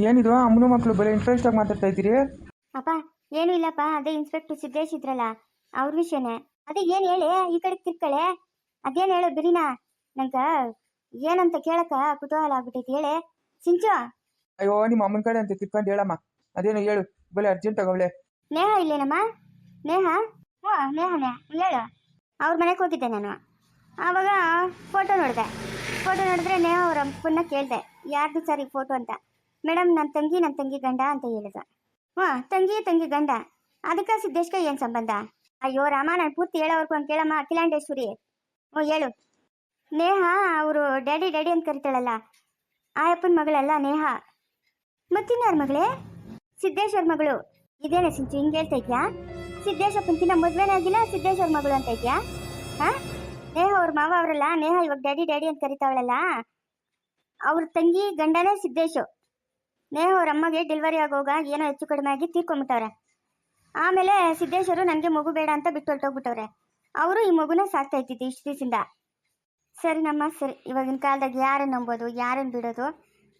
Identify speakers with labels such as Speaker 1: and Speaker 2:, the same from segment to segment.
Speaker 1: ಏನಿದು? ಅಮ್ಮನ ಮಕ್ಕಳು ಬರೀ ಇಂಟ್ರೆಸ್ಟ್ ಆಗಿ ಮಾತಾಡ್ತಾ ಇದ್ದೀರಿ?
Speaker 2: ಅಪ್ಪ ಏನು ಇಲ್ಲಪ್ಪ ಅದೇ ಇನ್ಸ್ಪೆಕ್ಟರ್ ಸಿದ್ದೇಶ್ ಇದ್ರಲ್ಲ ಅವ್ರ ವಿಷಯನೇ. ಅದೇ ಏನು ಹೇಳಿ ಈ ಕಡೆ ತಿರ್ಕಳೆ? ಅದೇನು ಹೇಳು ಬಿರಿನಾ? ನಂಗ ಏನಂತ ಕೇಳಕ ಕುತೂಹಲ ಆಗ್ಬಿಟ್ಟೈತಿ ಹೇಳಿ. ಸಿಂಚು!
Speaker 1: ಅಯ್ಯೋ ನಿಮ್ಮ ಅಮ್ಮನ ಕಡೆ ಅಂತ ತಿರ್ಕೊಂಡು ಹೇಳಮ್ಮ. ಅದೇನು ಹೇಳು ಬಲೆ ಅರ್ಜೆಂಟ್ ಆಗವಳೆ
Speaker 2: ನೇಹ ಇಲ್ಲೇನಮ್ಮ? ನೇಹ? ಹ್ಞೂ ನೇಹನೇ ಹೇಳು. ಅವ್ರ ಮನೆಗೆ ಹೋಗಿದ್ದೆ ನಾನು. ಆವಾಗ ಫೋಟೋ ನೋಡಿದೆ. ಫೋಟೋ ನೋಡಿದ್ರೆ ನೇಹ ಅವ್ರ ಅಪ್ಪನ್ನ ಕೇಳಿದೆ ಯಾರ್ದು ಸರ್ ಈ ಫೋಟೋ ಅಂತ. ಮೇಡಮ್ ನನ್ನ ತಂಗಿ ನನ್ನ ತಂಗಿ ಗಂಡ ಅಂತ ಹೇಳಿದ. ಹ್ಞೂ ತಂಗಿ ತಂಗಿ ಗಂಡ. ಅದಕ್ಕೆ ಸಿದ್ದೇಶ್ಗೆ ಏನು ಸಂಬಂಧ? ಅಯ್ಯೋ, ರಾಮ, ನಾನು ಪೂರ್ತಿ ಹೇಳೋವರೆಗೂ ಅಂತ ಕೇಳಮ್ಮ ಅಖಿಲಾಂಡೇಶ್ವರಿ. ಓ, ಹೇಳು. ನೇಹ ಅವರು ಡ್ಯಾಡಿ ಡ್ಯಾಡಿ ಅಂತ ಕರಿತಾಳಲ್ಲ ಆಯಪ್ಪನ ಮಗಳಲ್ಲ ನೇಹ. ಮತ್ತಿನ್ಯಾರ ಮಗಳೇ? ಸಿದ್ದೇಶ್ವರ ಮಗಳು. ಇದೇನೆ ಸಿಂಚು, ಹಿಂಗೆ ಹೇಳ್ತಾ ಇದ್ಯಾ? ಸಿದ್ದೇಶಪ್ಪನಕಿನ್ನ ಮದ್ವೆನೇ ಆಗಿಲ್ಲ, ಸಿದ್ದೇಶ್ವರ ಮಗಳು ಅಂತ ಇದೆಯಾ? ಹಾ? ನೇಹ ಅವ್ರ ಮಾವ ಅವರಲ್ಲ, ನೇಹ ಇವಾಗ ಡ್ಯಾಡಿ ಡ್ಯಾಡಿ ಅಂತ ಕರಿತಾವಳಲ್ಲ ಅವ್ರ ತಂಗಿ ಗಂಡನೇ ಸಿದ್ದೇಶು. ನೇಹ ಅವ್ರ ಅಮ್ಮಗೆ ಡೆಲಿವರಿ ಆಗೋಗ ಏನೋ ಹೆಚ್ಚು ಕಡಿಮೆ ಆಗಿ ತೀರ್ಕೊಂಬಿಟ್ಟವ್ರೆ ಆಮೇಲೆ ಸಿದ್ದೇಶ್ವರು ನನಗೆ ಮಗು ಬೇಡ ಅಂತ ಬಿಟ್ಟು ಹೊರಟೋಗ್ಬಿಟ್ಟವ್ರೆ. ಅವರು ಈ ಮಗುನ ಸಾಕ್ತಾ ಇದ್ದಿದ್ದು ಇಷ್ಟು ದಿವಸದಿಂದ ಸರಿ ನಮ್ಮ, ಸರಿ. ಇವಾಗಿನ ಕಾಲದಾಗ ಯಾರನ್ನು ನಂಬೋದು, ಯಾರನ್ನು ಬಿಡೋದು?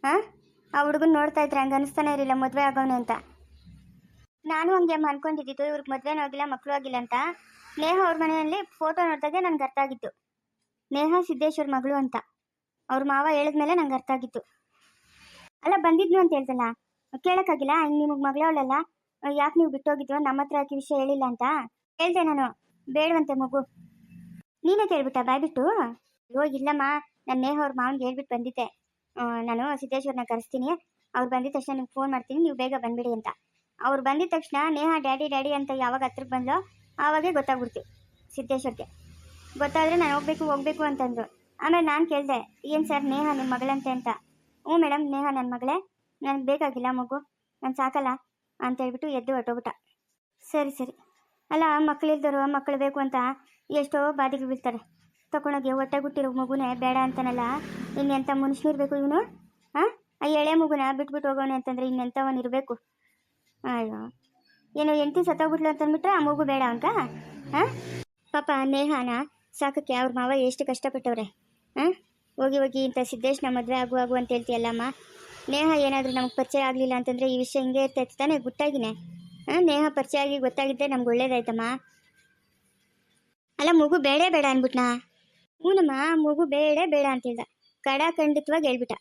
Speaker 2: ಹಾಂ ಆ ಹುಡುಗನ ನೋಡ್ತಾ ಇದ್ರೆ ಹಂಗೆ ಅನಿಸ್ತಾನೆ ಇರಲಿಲ್ಲ, ಮದುವೆ ಆಗೋಣ ಅಂತ. ನಾನು ಹಂಗೆ ಅಮ್ಮ ಅನ್ಕೊಂಡಿದ್ದಿದ್ದು, ಇವ್ರಿಗೆ ಮದುವೆನೂ ಆಗಿಲ್ಲ ಮಕ್ಕಳು ಆಗಿಲ್ಲ ಅಂತ. ನೇಹ ಅವ್ರ ಮನೆಯಲ್ಲಿ ಫೋಟೋ ನೋಡಿದಾಗೆ ನನಗೆ ಅರ್ಥ ಆಗಿತ್ತು. ನೇಹ ಸಿದ್ದೇಶ್ವರ್ ಮಗಳು ಅಂತ. ಅವ್ರ ಮಾವ ಹೇಳಿದ್ಮೇಲೆ ನಂಗೆ ಅರ್ಥ ಆಗಿತ್ತು. ಅಲ್ಲ, ಬಂದಿದ್ನು ಅಂತ ಹೇಳ್ತಲ್ಲ ಕೇಳಕ್ಕಾಗಿಲ್ಲ? ನಿಮಗೆ ಮಗಳವಳಲ್ಲ? ಯಾಕೆ ನೀವು ಬಿಟ್ಟೋಗಿದ್ರು? ನಮ್ಮ ಹತ್ರ ಯಾಕೆ ವಿಷಯ ಹೇಳಿಲ್ಲ ಅಂತ? ಹೇಳ್ದೆ ನಾನು. ಬೇಡವಂತೆ ಮಗು. ನೀನೇ ಕೇಳ್ಬಿಟ್ಟ? ಬಾಯ್ಬಿಟ್ಟು? ಅಯ್ಯೋ, ಇಲ್ಲಮ್ಮ. ನನ್ನ ನೇಹ ಅವ್ರ ಮಾವನ್ಗೆ ಹೇಳ್ಬಿಟ್ಟು ಬಂದಿದ್ದೆ. ನಾನು ಸಿದ್ದೇಶ್ವರನ ಕರೆಸ್ತೀನಿ. ಅವ್ರು ಬಂದಿದ ತಕ್ಷಣ ನಿಮ್ಗೆ ಫೋನ್ ಮಾಡ್ತೀನಿ. ನೀವು ಬೇಗ ಬಂದ್ಬಿಡಿ ಅಂತ. ಅವ್ರು ಬಂದಿದ ತಕ್ಷಣ ನೇಹ ಡ್ಯಾಡಿ ಡ್ಯಾಡಿ ಅಂತ ಯಾವಾಗ ಹತ್ರಕ್ಕೆ ಬಂದ್ಲೋ, ಆವಾಗೇ ಗೊತ್ತಾಗ್ಬಿಡ್ತು ಸಿದ್ದೇಶ್ವರ್ಗೆ. ಗೊತ್ತಾದರೆ ನಾನು ಹೋಗ್ಬೇಕು ಹೋಗ್ಬೇಕು ಅಂತಂದ್ರು. ಆಮೇಲೆ ನಾನು ಕೇಳಿದೆ, ಏನು ಸರ್ ನೇಹ ನಿಮ್ಮ ಮಗಳಂತೆ ಅಂತ. ಹ್ಞೂ ಮೇಡಮ್ ನೇಹ ನನ್ನ ಮಗಳೇ. ನನಗೆ ಬೇಕಾಗಿಲ್ಲ ಮಗು. ನಾನು ಸಾಕಲ್ಲ ಅಂತ ಹೇಳ್ಬಿಟ್ಟು ಎದ್ದು ಹೊಟ್ಟೋಗ್ಬಿಟ್ಟ ಸರಿ ಸರಿ. ಅಲ್ಲ ಮಕ್ಕಳಿಲ್ದರು ಮಕ್ಕಳು ಬೇಕು ಅಂತ ಎಷ್ಟೋ ಬಾಧೆಗೆ ಬೀಳ್ತಾರೆ. ತಗೊಂಡೋಗಿ ಹೊಟ್ಟೆ ಗುಟ್ಟಿರೋ ಮಗುನೇ ಬೇಡ ಅಂತಾನಲ್ಲ ಇನ್ನೆಂಥ ಮನುಷ್ಯನಿರ್ಬೇಕು ಇವನು? ಹಾಂ ಆ ಎಳೆ ಮಗುನ ಬಿಟ್ಬಿಟ್ಟು ಹೋಗೋಣ ಅಂತಂದರೆ ಇನ್ನೆಂಥವನು ಇರಬೇಕು? ಅಯ್ಯೋ. ಏನೋ ಎಂಟಿ ಸತ್ತೋಗ್ಬಿಟ್ಲು ಅಂತಂದ್ಬಿಟ್ರೆ ಆ ಮಗು ಬೇಡ ಅಂತ ಹಾಂ ಪಾಪ, ನೇಹಾನ ಸಾಕಕ್ಕೆ ಅವ್ರ ಮಾವ ಎಷ್ಟು ಕಷ್ಟಪಟ್ಟವ್ರೆ. ಹಾಂ ಹೋಗಿ ಹೋಗಿ ಇಂಥ ಸಿದ್ದೇಶ್ನ ಮದುವೆ ಆಗು ಆಗು ಅಂತ ಹೇಳ್ತೀಯಲ್ಲಮ್ಮ ನೇಹ ಏನಾದರೂ ನಮ್ಗೆ ಪರಿಚಯ ಆಗಲಿಲ್ಲ ಅಂತಂದರೆ ಈ ವಿಷಯ ಹಿಂಗೆ ಇರ್ತೈತೆ ತಾನೇ? ಗೊತ್ತಾಗಿನೆ. ಹಾಂ, ನೇಹ ಪರಿಚಯ ಆಗಿ ಗೊತ್ತಾಗಿದ್ದೆ ನಮ್ಗೆ ಒಳ್ಳೇದಾಯ್ತಮ್ಮ. ಅಲ್ಲ, ಮಗು ಬೇಡೇ ಬೇಡ ಅನ್ಬಿಟ್ನಾ ಹ್ಞೂನಮ್ಮ ಮಗು ಬೇಡ ಬೇಡ ಅಂತ ಹೇಳ್ದ. ಕಡ ಖಂಡಿತವಾಗಿ ಹೇಳ್ಬಿಟ್ಟ.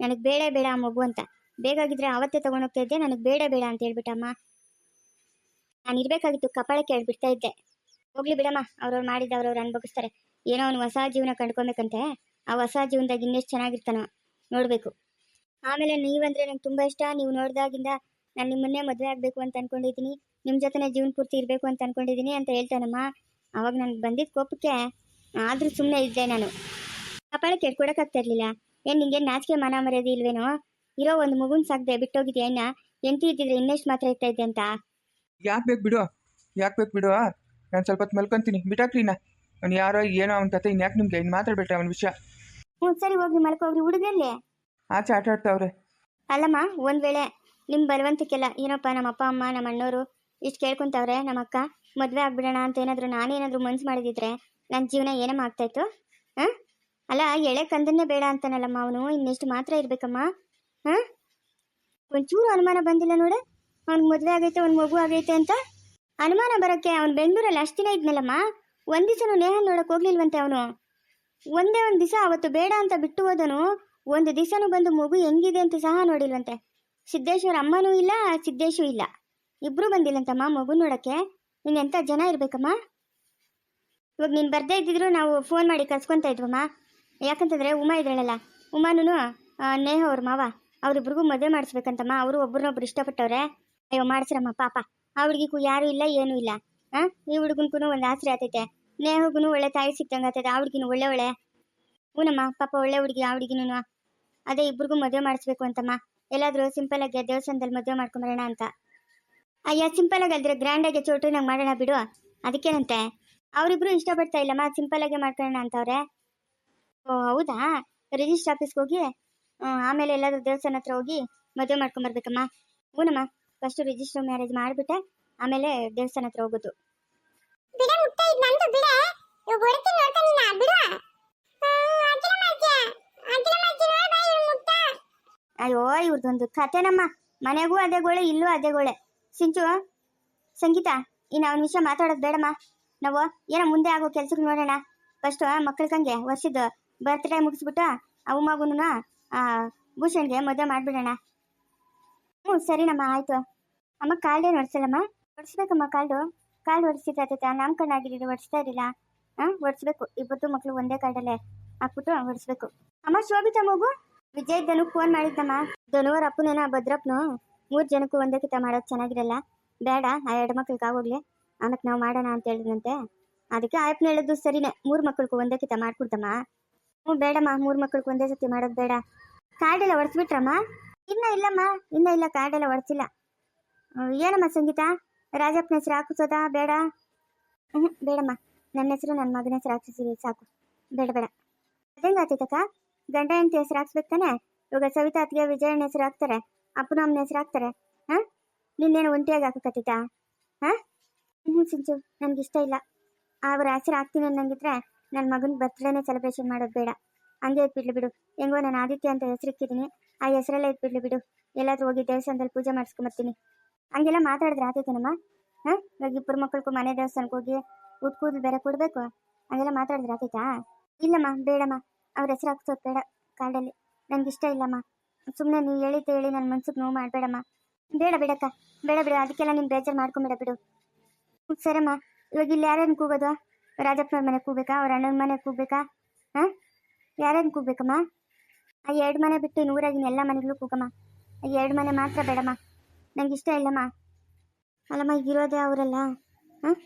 Speaker 2: ನನಗೆ ಬೇಡ ಬೇಡ ಮಗು ಅಂತ. ಬೇಕಾಗಿದ್ರೆ ಅವತ್ತೇ ತೊಗೊಂಡೋಗ್ತಾ ಇದ್ದೆ, ನನಗೆ ಬೇಡ ಬೇಡ ಅಂತ ಹೇಳ್ಬಿಟ್ಟಮ್ಮ. ನಾನು ಇರಬೇಕಾಗಿತ್ತು ಕಪಾಳಕ್ಕೆ ಹೇಳ್ಬಿಡ್ತಾ ಇದ್ದೆ. ಹೋಗ್ಲಿ ಬಿಡಮ್ಮ, ಅವ್ರವ್ರು ಮಾಡಿದ್ದ ಅವ್ರವ್ರು ಅನ್ಭವಿಸ್ತಾರೆ. ಏನೋ ಅವ್ನು ಹೊಸ ಜೀವನ ಕಂಡ್ಕೊಬೇಕಂತೆ. ಆ ಹೊಸ ಜೀವನದಾಗ ಇನ್ನೆಷ್ಟು ಚೆನ್ನಾಗಿರ್ತಾನ ನೋಡಬೇಕು. ಆಮೇಲೆ ನೀವಂದ್ರೆ ನಂಗೆ ತುಂಬ ಇಷ್ಟ. ನೀವು ನೋಡಿದಾಗಿಂದ ನಾನು ನಿಮ್ಮನ್ನೇ ಮದುವೆ ಆಗಬೇಕು ಅಂತ ಅನ್ಕೊಂಡಿದ್ದೀನಿ ನಿಮ್ಮ ಜೊತೆನೇ ಜೀವನ ಪೂರ್ತಿ ಇರಬೇಕು ಅಂತ ಅನ್ಕೊಂಡಿದ್ದೀನಿ ಅಂತ ಹೇಳ್ತಾನಮ್ಮ. ಅವಾಗ ನನಗೆ ಬಂದಿದ್ದ ಕೋಪಕ್ಕೆ ಆದರೂ ಸುಮ್ಮನೆ ಇದ್ದೆ ನಾನು. ಕಪಾಳಕ್ಕೆ ಕೆಡ್ಕೊಡಕ್ಕಾಗ್ತಾ ಇರಲಿಲ್ಲ. ಏನು ನಿಂಗೆ ನಾಚಿಕೆ ಮನ ಮರ್ಯಾದೆ ಇಲ್ವೇನೋ? ಇರೋ ಒಂದು ಮಗುನ್ ಸಾಕ್ದೆ, ಬಿಟ್ಟೋಗಿದ್ಯಾ ಇನ್ನ? ಎಂಟಿ ಇದ್ದಿದ್ರೆ ಇನ್ನೆಷ್ಟು ಮಾತ್ರ ಇರ್ತಾ ಇದ್ದೆ ಅಂತ?
Speaker 1: ಯಾಕೆ ಬೇಕು ಬಿಡು? ಯಾಕೆ ಬೇಕು ಬಿಡು? ನಾನು ಸ್ವಲ್ಪ ಹೊತ್ತು ಮಲ್ಕೊಂತೀನಿ. ಬಿಟ್ಟಾಕ್ಲಿನ ಅವ್ನು ಯಾರೋ ಏನೋ ಅವನ ಕತೆ ಇನ್ಯಾಕೆ ಯಾಕೆ ನಿಮ್ಗೆ? ಇನ್ನು ಮಾತಾಡ್ಬೇಡ್ರಿ ಅವನ ವಿಷಯ.
Speaker 2: ಹ್ಞೂ ಸರಿ ಹೋಗಿ ಮಲ್ಕೋಗ್ರಿ ಹುಡುಗ್ರಲ್ಲೇ
Speaker 1: ಆಚೆ ಆಟ ಆಡ್ತಾವ್ರೆ
Speaker 2: ಅಲ್ಲಮ್ಮ ಒಂದ್ ವೇಳೆ ನಿಮ್ ಬಲವಂತಕ್ಕೆಲ್ಲ ಏನಪ್ಪ ನಮ್ಮ ಅಪ್ಪ ಅಮ್ಮ ನಮ್ಮ ಅಣ್ಣವರು ಇಷ್ಟು ಕೇಳ್ಕೊಂತವ್ರೆ ನಮ್ಮ ಅಕ್ಕ ಮದ್ವೆ ಆಗ್ಬಿಡೋಣ ಅಂತ ಏನಾದ್ರು ನಾನೇನಾದ್ರು ಮನ್ಸು ಮಾಡಿದಿದ್ರೆ ನನ್ನ ಜೀವನ ಏನಮ್ಮ ಆಗ್ತಾಯಿತ್ತು ಹಾಂ? ಅಲ್ಲ ಎಳೆ ಕಂದನ್ನೇ ಬೇಡ ಅಂತಾನಲ್ಲಮ್ಮ ಅವನು ಇನ್ನೆಷ್ಟು ಮಾತ್ರ ಇರ್ಬೇಕಮ್ಮ. ಹಾಂ? ಒಂಚೂರು ಅನುಮಾನ ಬಂದಿಲ್ಲ ನೋಡು. ಅವ್ನಿಗೆ ಮದುವೆ ಆಗೈತೆ ಅವ್ನ ಮಗು ಆಗೈತೆ ಅಂತ. ಅನುಮಾನ ಬರೋಕ್ಕೆ ಅವ್ನು ಬೆಂಗಳೂರಲ್ಲಿ ಅಷ್ಟಿನ ದಿನ ಇದ್ನಲ್ಲಮ್ಮ. ಒಂದು ದಿವಸನೂ ನೇಹ ನೋಡಕ್ಕೆ ಹೋಗ್ಲಿಲ್ವಂತೆ ಅವನು. ಒಂದೇ ಒಂದು ದಿವಸ ಅವತ್ತು ಬೇಡ ಅಂತ ಬಿಟ್ಟು ಹೋದನು. ಒಂದು ದಿವಸನೂ ಬಂದು ಮಗು ಹೆಂಗಿದೆ ಅಂತ ಸಹ ನೋಡಿಲ್ವಂತೆ. ಸಿದ್ದೇಶ್ವರ ಅಮ್ಮನೂ ಇಲ್ಲ, ಸಿದ್ದೇಶು ಇಲ್ಲ. ಇಬ್ರು ಬಂದಿಲ್ಲಂತಮ್ಮ ಮಗು ನೋಡಕ್ಕೆ. ಎಂತ ಜನ ಇರ್ಬೇಕಮ್ಮ? ಇವಾಗ ನೀನು ಬರ್ದೇ ಇದ್ದಿದ್ರು ನಾವು ಫೋನ್ ಮಾಡಿ ಕರ್ಸ್ಕೊಂತ ಇದ್ವಮ್ಮ. ಯಾಕಂತಂದ್ರೆ ಉಮಾ ಇದ್ರಳಲ್ಲ ಉಮಾನು ನೇಹ ಅವ್ರ ಮಾವ, ಅವ್ರಿಬ್ರಿಗೂ ಮದುವೆ ಮಾಡಿಸ್ಬೇಕಂತಮ್ಮ. ಅವರು ಒಬ್ರನ್ನೊಬ್ರು ಇಷ್ಟಪಟ್ಟವ್ರೆ. ಅಯ್ಯೋ, ಮಾಡಿಸ್ರಮ್ಮ ಪಾಪ. ಆ ಹುಡುಗಿಗೂ ಯಾರೂ ಇಲ್ಲ, ಏನೂ ಇಲ್ಲ. ಹಾಂ ಈ ಹುಡುಗನ್ಗೂ ಒಂದು ಆಸರೆ ಆತೈತೆ. ನೇಹಗೂ ಒಳ್ಳೆ ತಾಯಿ ಸಿಕ್ತಂಗೆ ಆತದ ಹುಡುಗಿನೂ ಒಳ್ಳೆ ಒಳ್ಳೆ. ಹೂನಮ್ಮ, ಪಾಪ ಒಳ್ಳೆ ಹುಡುಗಿ ಆ ಹುಡುಗಿನೂ ಅದೇ ಇಬ್ರಿಗೂ ಮದುವೆ ಮಾಡಿಸ್ಬೇಕು ಅಂತಮ್ಮ. ಎಲ್ಲಾದರೂ ಸಿಂಪಲ್ ಆಗಿ ದೇವಸ್ಥಾನದಲ್ಲಿ ಮದುವೆ ಮಾಡ್ಕೊಂಬರೋಣ ಅಂತ. ಅಯ್ಯ ಸಿಂಪಲ್ ಆಗಿ ಅಲ್ದ್ರೆ ಗ್ರ್ಯಾಂಡ್ ಆಗಿ ಚೋಟು ನಂಗೆ ಮಾಡೋಣ ಬಿಡು. ಅದಕ್ಕೇನಂತೆ? ಅವರಿಬ್ರು ಇಷ್ಟಪಡ್ತಾ ಇಲ್ಲಮ್ಮ ಸಿಂಪಲ್ ಆಗಿ ಮಾಡ್ಕೊಳ್ಳೋಣ ಅಂತವ್ರೆ. ಓ, ಹೌದಾ? ರಿಜಿಸ್ಟರ್ ಆಫೀಸ್ಗೆ ಹೋಗಿ ಆಮೇಲೆ ಎಲ್ಲಾದ್ರೂ ದೇವಸ್ಥಾನ ಹತ್ರ ಹೋಗಿ ಮದುವೆ ಮಾಡ್ಕೊಂಬರ್ಬೇಕಮ್ಮ. ಹೂನಮ್ಮ ಫಸ್ಟ್ ರಿಜಿಸ್ಟರ್ ಮ್ಯಾರೇಜ್ ಮಾಡಿಬಿಟ್ಟೆ, ಆಮೇಲೆ ದೇವಸ್ಥಾನ ಹತ್ರ ಹೋಗೋದು.
Speaker 3: ಮುಟ್ಟ ಇದ್ ನಂದು ಇವ್ ಮುಟ್ಟ.
Speaker 2: ಅಯ್ಯೋ ಕತೆನಮ್ಮ ಮನೆಗೂ ಅದೇ ಗೋಳೆ ಇಲ್ಲೂ ಅದೇ ಗೋಳೆ ಸಿಂಚು, ಸಂಗೀತ, ಇನ್ನು ಅವನ ವಿಷಯ ಮಾತಾಡೋದು ಬೇಡಮ್ಮ. ನಾವು ಏನೋ ಮುಂದೆ ಆಗೋ ಕೆಲ್ಸಕ್ಕೆ ನೋಡೋಣ. ಫಸ್ಟ್ ಕಂಗೆ ವರ್ಷದ ಬರ್ತ್ಡೇ ಮುಗಿಸ್ಬಿಟ್ಟು ಅವು ಮಗುನು ಭೂಷಣ್ಗೆ ಮದುವೆ ಮಾಡಿಬಿಡೋಣ. ಹ್ಞೂ ಸರಿನಮ್ಮ, ಆಯಿತು. ಅಮ್ಮ ಕಾಲ್ಡೇ ಹೊಡ್ಸಲ್ಲಮ್ಮ ನೋಡಿಸ್ಬೇಕಮ್ಮ ಕಾಲ್ಡು. ಕಾಲ್ಡು ಹೊಡಿಸಿದ್ರೆ ನಾಮಕರಣ ಆಗಿದ್ರೆ ಒಡಿಸ್ತಾ ಇರಲಿಲ್ಲ. ಹಾಂ ಒಡಿಸ್ಬೇಕು ಇಬ್ಬತ್ತು ಮಕ್ಕಳು ಒಂದೇ ಕಾರ್ಡಲ್ಲೇ ಹಾಕ್ಬಿಟ್ಟು ಒಡಿಸ್ಬೇಕು ಅಮ್ಮ, ಶೋಭಿತಾ ಮಗು? ವಿಜಯ್ ಧನುಕ್ ಫೋನ್ ಮಾಡಿದ್ದಮ್ಮ. ಧನುವರ ಅಪ್ಪನೇನ, ಭದ್ರಪ್ಪನು. ಮೂರು ಜನಕ್ಕೂ ಒಂದೇ ಕಿತ ಮಾಡೋದು ಚೆನ್ನಾಗಿರಲ್ಲ. ಬೇಡ, ಆ ಎರಡು ಮಕ್ಳಿಗೆ ಆಗೋಗ್ಲಿ ಆಮೇಲೆ ನಾವು ಮಾಡೋಣ ಅಂತ ಹೇಳಿದಂತೆ ಅದಕ್ಕೆ ಆಯಪ್ಪನ ಹೇಳೋದು ಸರಿನೇ. ಮೂರು ಮಕ್ಳಿಗೂ ಒಂದೇ ಕಿತ ಮಾಡ್ಕೊಡ್ತಮ್ಮ ಹ್ಞೂ, ಬೇಡಮ್ಮ. ಮೂರು ಮಕ್ಳಿಗೆ ಒಂದೇ ಸತಿ ಮಾಡೋದು ಬೇಡ. ಕಾರ್ಡೆಲ್ಲ ಒಡಿಸ್ಬಿಟ್ರಮ್ಮ ಇನ್ನ ಇಲ್ಲಮ್ಮ. ಇನ್ನ ಇಲ್ಲ ಕಾರ್ಡೆಲ್ಲ ಒಡಿಸಿಲ್ಲ ಏನಮ್ಮ ಸಂಗೀತ? ರಾಜಪ್ಪನ ಹೆಸರು ಹಾಕಿಸೋದಾ ಬೇಡ. ಹ್ಞೂ ಬೇಡಮ್ಮ. ನನ್ನ ಹೆಸರು, ನನ್ನ ಮಗನ ಹೆಸರು ಹಾಕಿಸಿದ್ರಿ ಸಾಕು. ಬೇಡ ಬೇಡ. ಅದೇಂಗ ಆತೈತಕ್ಕ ಗಂಡ ಹೆಂಡತಿ ಹೆಸರು ಹಾಕ್ಸ್ಬೇಕು ತಾನೆ? ಇವಾಗ ಸವಿತಾ ಅತ್ತಿಗೆ ವಿಜಯನ ಹೆಸರು ಹಾಕ್ತಾರೆ. ಅಪ್ಪನ ಅಮ್ಮನ ಹೆಸರು ಹಾಕ್ತಾರೆ. ಹಾಂ? ನಿನ್ನೇನು ಒಂಟಿಯಾಗಿ ಹಾಕಕತ್ತೈತಾ ಹಾಂ? ಹ್ಞೂ ಸಿಂಚು. ನನಗೆ ಇಷ್ಟ ಇಲ್ಲ. ಅವ್ರ ಹೆಸರು ಹಾಕ್ತೀನಿ ಅನ್ನಂಗಿದ್ರೆ ನನ್ನ ಮಗನ ಬರ್ತ್ಡೇನೇ ಸೆಲೆಬ್ರೇಷನ್ ಮಾಡೋದು ಬೇಡ. ಹಂಗೆ ಇಟ್ಬಿಡ್ಲಿ ಬಿಡು. ಹೆಂಗೋ, ನಾನು ಆದಿತ್ಯ ಅಂತ ಹೆಸರಿಕ್ಕಿದ್ದೀನಿ ಆ ಹೆಸರಲ್ಲೇ ಇಟ್ಬಿಡ್ಲಿ ಬಿಡು. ಎಲ್ಲಾದ್ರೂ ಹೋಗಿ ದೇವಸ್ಥಾನದಲ್ಲಿ ಪೂಜೆ ಮಾಡಿಸ್ಕೊಂಬರ್ತೀನಿ. ಹಂಗೆಲ್ಲ ಮಾತಾಡಿದ್ರೆ ಆತೈತೇನಮ್ಮ ಹಾಂ? ಇವಾಗ ಇಬ್ಬರು ಮಕ್ಕಳಿಗೂ ಮನೆ ದೇವಸ್ಥಾನಕ್ಕೆ ಹೋಗಿ ಊಟ ಕೂದಲು ಬೇರೆ ಕೊಡಬೇಕು. ಹಂಗೆಲ್ಲ ಮಾತಾಡಿದ್ರೆ ಆತೈತಾ? ಇಲ್ಲಮ್ಮ, ಬೇಡಮ್ಮ. ಅವ್ರ ಹೆಸರು ಹಾಕ್ಸೋದು ಬೇಡ ಕಾರ್ಡಲ್ಲಿ ಇಷ್ಟ ಇಲ್ಲಮ್ಮ. ಸುಮ್ಮನೆ ನೀವು ಹೇಳಿದ್ದು ಹೇಳಿ ನನ್ನ ಮನ್ಸಿಗೆ ನೋವು ಮಾಡಬೇಡಮ್ಮ. ಬೇಡ ಬಿಡಕ್ಕ, ಬೇಡ ಬಿಡು. ಅದಕ್ಕೆಲ್ಲ ನೀನು ಬೇಜಾರು ಮಾಡ್ಕೊಂಬೇಡ ಬಿಡು. ಸರಮ್ಮ, ಇವಾಗ ಇಲ್ಲಿ ಯಾರ್ಯಾರು ಕೂಗೋದು? ರಾಜಪ್ಪನವ್ರ ಮನೆ ಕೂಗ್ಬೇಕಾ? ಅವ್ರ ಅಣ್ಣನ ಮನೆ ಕೂಗ್ಬೇಕಾ? ಹಾಂ? ಯಾರ್ಯಾರು ಕೂಗ್ಬೇಕಮ್ಮ? ಆ ಎರಡು ಮನೆ ಬಿಟ್ಟು ನೂರಾಗಿನ ಎಲ್ಲ ಮನೆಗಳು ಕೂಗಮ್ಮ. ಎರಡು ಮನೆ ಮಾತ್ರ ಬೇಡಮ್ಮ. ನಂಗೆ ಇಷ್ಟ ಇಲ್ಲಮ್ಮ. ಅಲ್ಲಮ್ಮ, ಇರೋದೇ ಅವರಲ್ಲ. ಹಾಂ?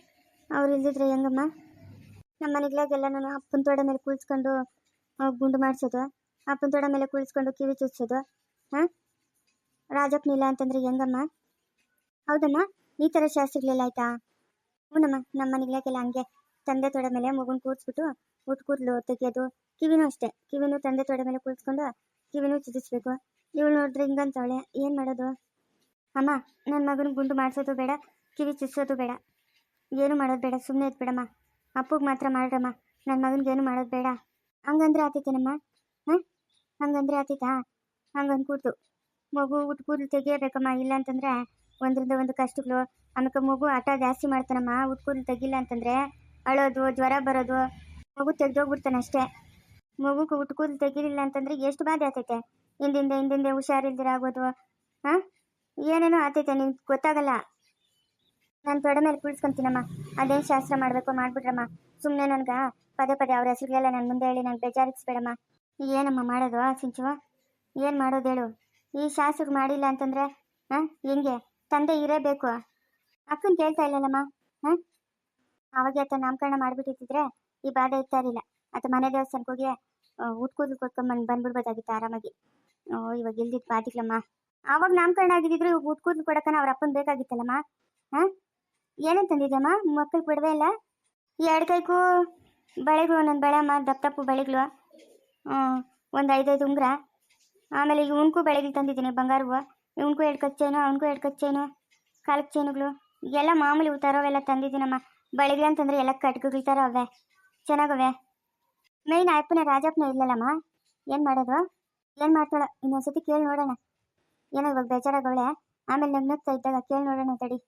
Speaker 2: ಅವ್ರು ಇಲ್ದಿದ್ರೆ ಹೆಂಗಮ್ಮ? ನಮ್ಮ ಮನೆಗಳಾಗೆಲ್ಲ ನಾನು ಅಪ್ಪನ ತೋಡ ಮೇಲೆ ಕುಳಿಸ್ಕೊಂಡು ಗುಂಡು ಮಾಡಿಸೋದು, ಅಪ್ಪನ ತೋಡ ಮೇಲೆ ಕುಳಿಸ್ಕೊಂಡು ಕಿವಿ ಚುಚ್ಚೋದು ಹಾಂ? ರಾಜಪ್ಪನಿಲ್ಲ ಅಂತಂದ್ರೆ ಹೆಂಗಮ್ಮ? ಹೌದಮ್ಮ, ಈ ಥರ ಶಾಸ್ತ್ರಗಳೆಲ್ಲ ಆಯ್ತಾ? ಹ್ಞೂನಮ್ಮ ನಮ್ಮ ಮನೆಗಳಾಗೆಲ್ಲ ಹಂಗೆ ತಂದೆ ತೊಡೆ ಮೇಲೆ ಮಗುನ ಕೂರಿಸ್ಬಿಟ್ಟು ಊಟ ಕೂದಲು ತೆಗಿಯೋದು, ಕಿವಿನೂ ಅಷ್ಟೇ. ಕಿವಿನೂ ತಂದೆ ತೊಡೆ ಮೇಲೆ ಕುಳಿಸ್ಕೊಂಡು ಕಿವಿನೂ ಚುಚ್ಚಿಸ್ಬೇಕು. ಇವಳು ನೋಡಿದ್ರೆ ಹಿಂಗಂತವಳೆ ಏನು ಮಾಡೋದು? ಅಮ್ಮ ನನ್ನ ಮಗನ ಗುಂಡು ಮಾಡಿಸೋದು ಬೇಡ, ಕಿವಿ ಚುಚ್ಚೋದು ಬೇಡ. ಏನು ಮಾಡೋದು ಬೇಡ ಸುಮ್ಮನೆ ಇದ್ಬಿಡಮ್ಮ. ಅಪ್ಪಗೆ ಮಾತ್ರ ಮಾಡ್ರಮ್ಮ. ನನ್ನ ಮಗನಿಗೇನು ಮಾಡೋದು ಬೇಡ. ಹಂಗಂದ್ರೆ ಆತೈತೇನಮ್ಮ ಹಾಂ? ಹಂಗಂದ್ರೆ ಆತೈತಾ ಹಂಗಂದು ಕೂತು ಮಗು ಊಟ ಕೂದಲು ತೆಗಿಯಬೇಕಮ್ಮ. ಇಲ್ಲ ಅಂತಂದರೆ ಒಂದರಿಂದ ಒಂದು ಕಷ್ಟಗಳು. ಆಮೇಲೆ ಮಗು ಆಟ ಜಾಸ್ತಿ ಮಾಡ್ತಾನಮ್ಮ. ಊಟ ಕೂದಲು ತೆಗಿಲ್ಲ ಅಂತಂದ್ರೆ ಅಳೋದು, ಜ್ವರ ಬರೋದು, ಮಗು ತೆಗೆದೋಗ್ಬಿಡ್ತಾನೆ ಅಷ್ಟೇ. ಮಗುಗೆ ಊಟ ಕೂದಲು ತೆಗಿಲಿಲ್ಲ ಅಂತಂದ್ರೆ ಎಷ್ಟು ಬಾಧೆ ಆತೈತೆ? ಹಿಂದಿಂದ ಹಿಂದಿಂದೆ ಹುಷಾರಿಲ್ದಿರ ಆಗೋದು ಹಾಂ? ಏನೇನೋ ಆತೈತೆ ನಿನ್ ಗೊತ್ತಾಗಲ್ಲ. ನಾನು ತೊಡೆ ಮೇಲೆ ಕುಳಿಸ್ಕೊಂತೀನಮ್ಮ. ಅದೇನು ಶಾಸ್ತ್ರ ಮಾಡಬೇಕು ಮಾಡ್ಬಿಟ್ರಮ್ಮ. ಸುಮ್ಮನೆ ನನ್ಗೆ ಪದೇ ಪದೇ ಅವ್ರ ಹೆಸರುಗಳೆಲ್ಲ ನನ್ನ ಮುಂದೆ ಹೇಳಿ ನಾನು ಬೇಜಾರಿಸ್ಬೇಡಮ್ಮ. ಏನಮ್ಮ ಮಾಡೋದು ಸಿಂಚುವ ಏನು ಮಾಡೋದು ಹೇಳು? ಈ ಶಾಸ್ತ್ರ ಮಾಡಿಲ್ಲ ಅಂತಂದ್ರೆ ಹಾಂ ಹೆಂಗೆ? ತಂದೆ ಇರಬೇಕು. ಅಕ್ಕನ ಕೇಳ್ತಾ ಇಲ್ಲಲ್ಲಮ್ಮ ಹಾಂ ಅವಾಗ ಆತ ನಾಮಕರಣ ಮಾಡಿಬಿಟ್ಟಿದ್ರೆ ಈ ಬಾಧೆ ಇರ್ತಾ ಇರಲಿಲ್ಲ. ಆತ ಮನೆ ದೇವಸ್ಥಾನಕ್ಕೆ ಹೋಗಿ ಊಟ ಕೂದಲು ಕೊಟ್ಕೊಂಬಂದು ಬಂದ್ಬಿಡ್ಬೋದಾಗಿತ್ತು ಆರಾಮಾಗಿ. ಓ, ಇವಾಗ ಇಲ್ದಿದ್ದು ಬಾದಿಗ್ಲಮ್ಮ ಆವಾಗ ನಾಮಕರಣ ಆಗಿದ್ದಿದ್ರು ಇವಾಗ ಊಟ ಕೊಡಕನ ಅವ್ರ ಅಪ್ಪನ ಬೇಕಾಗಿತ್ತಲ್ಲಮ್ಮ? ಹಾಂ? ಏನೇನು ತಂದಿದ್ಯಮ್ಮ? ಮಕ್ಕಳು ಬಿಡವೇ ಇಲ್ಲ? ಎರಡು ಕೈಗೂ ಬಳೆಗಳು ಒಂದೊಂದು ಬಳೆಮ್ಮ ದಪ್ಪ ದಪ್ಪು ಬಳೆಗಳು. ಒಂದು ಐದೈದು ಉಂಗುರ. ಆಮೇಲೆ ಇವನ್ಗೂ ಬಳೆಗಳು ತಂದಿದ್ದೀನಿ ಬಂಗಾರವು ಇವ್ನಿಗೂ ಎರಡು ಕಚ್ಚೇನು ಚೈನು ಅವನಿಗೂ ಎರಡು ಕಚ್ಚೇನು ಚೈನು ಕಾಲಕ್ಕೆ ಚೈನುಗಳು. ಎಲ್ಲ ಮಾಮೂಲಿ ಉತ್ತಾರವೆಲ್ಲ ತಂದಿದ್ದೀನಮ್ಮ. ಬೆಳಗ್ಗೆ ಅಂತಂದರೆ ಎಲ್ಲ ಕಟ್ಗುಗಳ ಥರ ಅವೆ. ಚೆನ್ನಾಗವೆ. ಮೇಯ್ನ್ ಅಪ್ಪನ, ರಾಜಪ್ಪನ ಇಲ್ಲಲ್ಲಮ್ಮ? ಏನು ಮಾಡೋದು? ಏನು ಮಾಡ್ತಾಳ? ಇನ್ನೊಂದ್ಸತಿ ಕೇಳಿ ನೋಡೋಣ. ಏನೋ ಇವಾಗ ಬೇಜಾರಾಗವಳೆ ಆಮೇಲೆ ನಗ್ನಗ್ತಾ ಇದ್ದಾಗ ಕೇಳಿ ನೋಡೋಣ ತಡಿ.